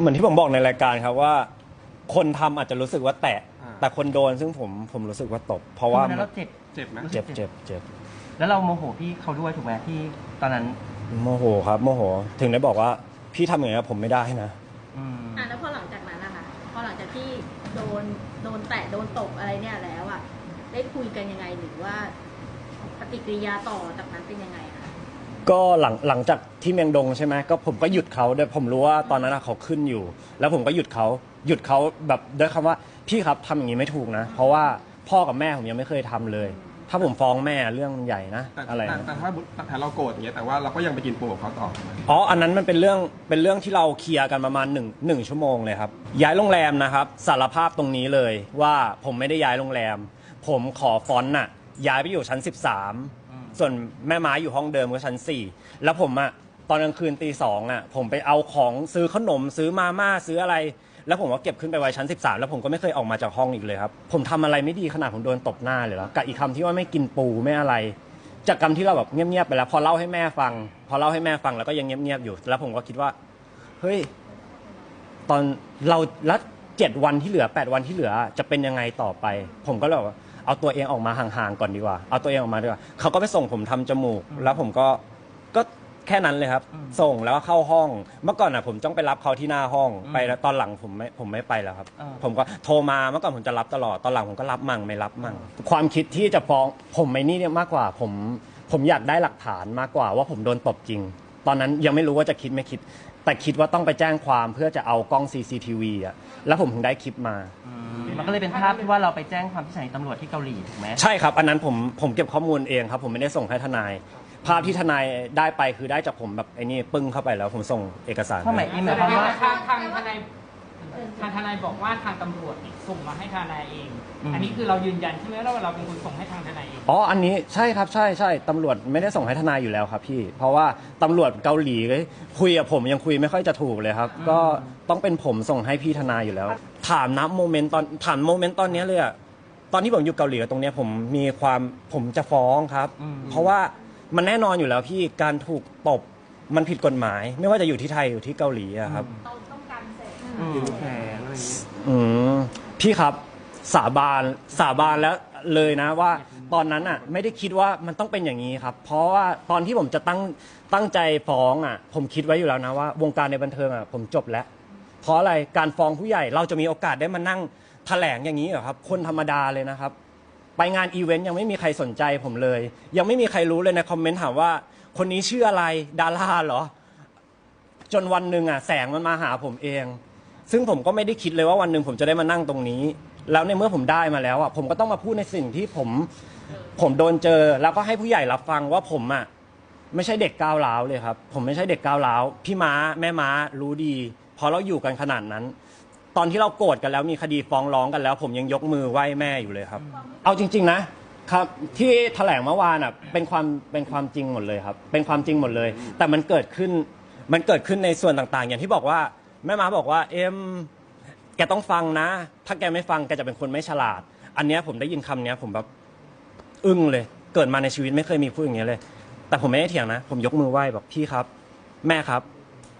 เหมือนที่ผมบอกในรายการครับว่า คนทำอาจจะรู้สึกว่าแตะ อ่า แต่คนโดนซึ่งผมผมรู้สึกว่าตบ เพราะว่าคือวันนั้นเราเจ็บเจ็บไหม เจ็บเจ็บเจ็บแล้วเราโมโหพี่เขาด้วยถูกไหมที่ตอนนั้นโมโหครับโมโห ถึงได้บอกว่าพี่ทำอย่างนี้กับผมไม่ได้นะ อืมอะแล้วพอหลังจากนั้นนะคะพอหลังจากที่โดนโดนแตะโดนตบอะไรเนี่ยแล้วอะได้คุยกันยังไงหรือว่าปฏิกิริยาต่อจากนั้นเป็นยังไงคะ ก็หลังหลังจากที่เมียงดงใช่ไหมก็ผมก็หยุดเขาด้วยผมรู้ว่าตอนนั้นอะเขาขึ้นอยู่ แล้วผมก็หยุดเขาหยุดเขาแบบด้วยคำว่าพี่ครับทำอย่างนี้ไม่ถูกนะ เพราะว่าพ่อกับแม่ผมยังไม่เคยทำเลย ถ้าผมฟ้องแม่เรื่องมันใหญ่นะแต่อะไรแต่นะ แต่ถ้าแต่ถ้าเราโกรธอย่างเงี้ยแต่ว่าเราก็ยังไปกินปูกับเขาต่อถูกไหมอ๋อ อันนั้นมันเป็นเรื่องเป็นเรื่องที่เราเคลียร์กันประมาณหนึ่งหนึ่งชั่วโมงเลยครับ ย้ายโรงแรมนะครับ สารภาพตรงนี้เลยว่าผมไม่ได้ย้ายโรงแรม ผมขอฟอนต์น่ะย้ายไปอยู่ชั้น 13 ส่วนแม่ไม้อยู่ห้องเดิมก็ชั้น4แล้วผมอะตอนกลางคืนตีสองอะผมไปเอาของซื้อขนมซื้อมาม่าซื้ออะไร แล้วผมก็เก็บขึ้นไปไว้ชั้น 13 แล้วผมก็ไม่เคยออกมาจากห้องอีกเลยครับ ผมทำอะไรไม่ดีขนาดผมโดนตบหน้าเลยแล้วกับอีกคำที่ว่าไม่กินปูไม่อะไร จากคำที่เราแบบเงียบๆไปแล้ว พอเล่าให้แม่ฟัง พอเล่าให้แม่ฟังแล้วก็ยังเงียบๆอยู่ แล้วผมก็คิดว่าเฮ้ย ตอนเราแล้วเจ็ดวันที่เหลือแปดวันที่เหลือจะเป็นยังไงต่อไป ผมก็เลยบอกว่า เอาตัวเองออกมาห่างๆก่อนดีกว่า เอาตัวเองออกมาดีกว่าเขาก็ไปส่งผมทำจมูก แล้วผมก็ก็แค่นั้นเลยครับ ส่งแล้วก็เข้าห้อง เมื่อก่อนอะผมต้องไปรับเขาที่หน้าห้องไปแล้วตอนหลังผมไม่ผมไม่ไปแล้วครับ อ่า ผมก็โทรมาเมื่อก่อนผมจะรับตลอดตอนหลังผมก็รับมั่งไม่รับมั่งความคิดที่จะฟ้องผมไม่นี่เนี่ยมากกว่า ผมผมอยากได้หลักฐานมากกว่าว่าผมโดนตบจริง ตอนนั้นยังไม่รู้ว่าจะคิดไม่คิด แต่คิดว่าต้องไปแจ้งความเพื่อจะเอากล้อง CCTV อะแล้วผมถึงได้คลิปมา อืม มันก็เลยเป็นภาพที่ว่าเราไปแจ้งความที่สถานีตำรวจที่เกาหลีถูกไหมใช่ครับ อันนั้นผมผมเก็บข้อมูลเองครับ ผมไม่ได้ส่งให้ทนาย ภาพที่ทนายได้ไปคือได้จากผมแบบไอ้นี่ปึ้งเข้าไปแล้วผมส่งเอกสารข้อหมายให้นี้หแสมายดความงว่า ว่าทางทางทนายทางทนายบอกว่าทางตำรวจส่งมาให้ทนายเอง อืม อันนี้คือเรายืนยันใช่ไหมว่าเราเป็นคนส่งให้ทางทนายเอง อ๋อ อันนี้ใช่ครับใช่ใช่ตำรวจไม่ได้ส่งให้ทนายอยู่แล้วครับพี่ เพราะว่าตำรวจเกาหลีคุยกับผมยังคุยไม่ค่อยจะถูกเลยครับ ก็ต้องเป็นผมส่งให้พี่ทนายอยู่แล้ว ถามนะโมเมนต์ตอนถามโมเมนต์ตอนเนี้ยเลยอะตอนที่ผมอยู่เกาหลีกับตรงเนี้ยผมมีความผมจะฟ้องครับอืมเพราะว่ามันแน่นอนอยู่แล้วพี่การถูกตบมันผิดกฎหมาย ไม่ว่าจะอยู่ที่ไทยอยู่ที่เกาหลีอะครับต้องต้องการเสร็จอืมกินแผลอะไรอย่างเงี้ยอืมพี่ครับสาบานสาบานแล้วเลยนะว่า ตอนนั้นอะ ไม่ได้คิดว่ามันต้องเป็นอย่างนี้ครับ เพราะว่าตอนที่ผมจะตั้งตั้งใจฟ้องอะ ผมคิดไว้อยู่แล้วนะว่า วงการในบันเทิงอะผมจบแล้ว เพราะอะไรการฟ้องผู้ใหญ่เราจะมีโอกาสได้มานั่งแถลงอย่างนี้เหรอครับ คนธรรมดาเลยนะครับ ไปงานอีเวนต์ยังไม่มีใครสนใจผมเลย ยังไม่มีใครรู้เลยในคอมเมนต์ถามว่า คนนี้ชื่ออะไรดาราเหรอ จนวันหนึ่งอะแสงมันมาหาผมเอง ซึ่งผมก็ไม่ได้คิดเลยว่าวันหนึ่งผมจะได้มานั่งตรงนี้ แล้วในเมื่อผมได้มาแล้วอะผมก็ต้องมาพูดในสิ่งที่ผม ผมโดนเจอแล้วก็ให้ผู้ใหญ่รับฟังว่าผมอะไม่ใช่เด็กก้าวร้าวเลยครับ ผมไม่ใช่เด็กก้าวร้าว พี่ม้าแม่ม้ารู้ดี เพราะเราอยู่กันขนาดนั้น ตอนที่เราโกรธกันแล้วมีคดีฟ้องร้องกันแล้ว ผมยังยกมือไหว้แม่อยู่เลยครับ เอาจริง ๆ นะครับที่แถลงเมื่อวานอะเป็นความเป็นความจริงหมดเลยครับ เป็นความจริงหมดเลย แต่มันเกิดขึ้นมันเกิดขึ้นในส่วนต่างๆ อย่างที่บอกว่าแม่ม้าบอกว่าเอ็มแกต้องฟังนะ ถ้าแกไม่ฟังแกจะเป็นคนไม่ฉลาด อันเนี้ยผมได้ยินคำเนี้ยผมแบบอึ้งเลย เกิดมาในชีวิตไม่เคยมีพูดอย่างเงี้ยเลย แต่ผมไม่ได้เถียงนะ ผมยกมือไหว้บอกพี่ครับ แม่ครับ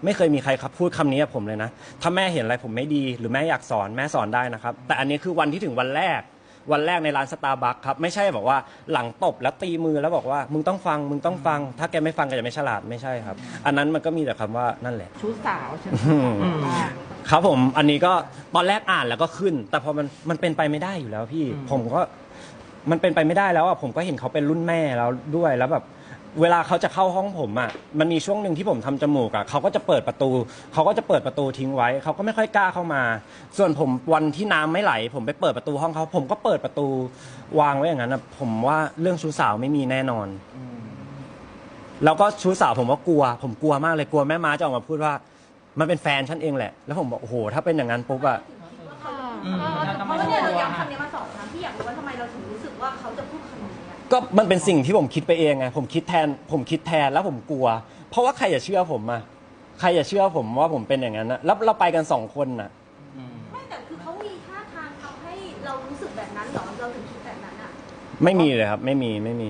ไม่เคยมีใครครับพูดคำนี้กับผมเลยนะ ถ้าแม่เห็นอะไรผมไม่ดี หรือแม่อยากสอนแม่สอนได้นะครับ แต่อันนี้คือวันที่ถึงวันแรก วันแรกในร้านสตาร์บัคครับ ไม่ใช่บอกว่าหลังตบแล้วตีมือแล้วบอกว่า มึงต้องฟัง มึงต้องฟัง ถ้าแกไม่ฟังแกจะไม่ฉลาดไม่ใช่ครับ อันนั้นมันก็มีแต่คำว่านั่นแหละ ชู้สาวใช่ไหมอืมอืมครับผมอันนี้ก็ตอนแรกอ่านแล้วก็ขึ้น แต่พอมันมันเป็นไปไม่ได้อยู่แล้วพี่อืมผมก็มันเป็นไปไม่ได้แล้วอะผมก็เห็นเขาเป็นรุ่นแม่แล้วด้วยแล้วแบบ เวลาเขาจะเข้าห้องผมอะ มันมีช่วงหนึ่งที่ผมทำจมูกอะเขาก็จะเปิดประตู เขาก็จะเปิดประตูทิ้งไว้ เขาก็ไม่ค่อยกล้าเข้ามา ส่วนผมวันที่น้ำไม่ไหล ผมไปเปิดประตูห้องเขา ผมก็เปิดประตูวางไว้อย่างนั้นอะ ผมว่าเรื่องชู้สาวไม่มีแน่นอนอืมแล้วก็ชู้สาวผมก็กลัว ผมกลัวมากเลยกลัวแม่ม้าจะออกมาพูดว่า มันเป็นแฟนฉันเองแหละ แล้วผมบอกโอ้โหถ้าเป็นอย่างนั้นปุ๊บอะอืมเพราะว่าเนี่ยเราย้ำคำนี้มาสองครั้งที่อยากรู้ว่าทำไมเราถึงรู้สึกว่าเขาจะพูดคำนี้อะ ก็มันเป็นสิ่งที่ผมคิดไปเองไงผมคิดแทน ผมคิดแทนแล้วผมกลัว เพราะว่าใครจะเชื่อผมอะใครจะเชื่อผมว่าผมเป็นอย่างนั้นนะแล้วเราไปกันสองคนน่ะอืมไม่แต่คือเขามีท่าทางทำให้เรารู้สึกแบบนั้นเหรอเราถึงคิดแบบนั้นอะ ไม่มีเลยครับ ไม่มีไม่มี